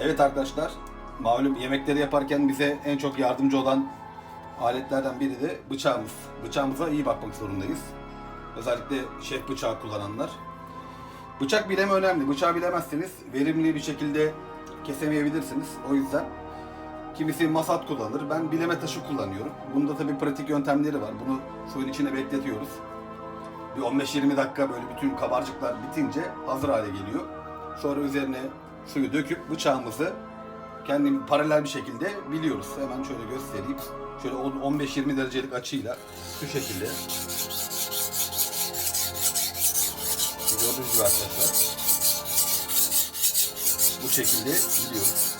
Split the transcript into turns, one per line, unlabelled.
Evet arkadaşlar, malum yemekleri yaparken bize en çok yardımcı olan aletlerden biri de bıçağımız. Bıçağımıza iyi bakmak zorundayız. Özellikle şef bıçağı kullananlar. Bıçak bileme önemli. Bıçağı bilemezseniz verimli bir şekilde kesemeyebilirsiniz. O yüzden kimisi masat kullanır. Ben bileme taşı kullanıyorum. Bunda tabii pratik yöntemleri var. Bunu suyun içine bekletiyoruz. Bir 15-20 dakika böyle bütün kabarcıklar bitince hazır hale geliyor. Sonra üzerine suyu döküp bıçağımızı kendim paralel bir şekilde biliyoruz. Hemen şöyle göstereyim. Şöyle 15-20 derecelik açıyla şu şekilde. Gördüğünüz gibi arkadaşlar. Bu şekilde biliyoruz.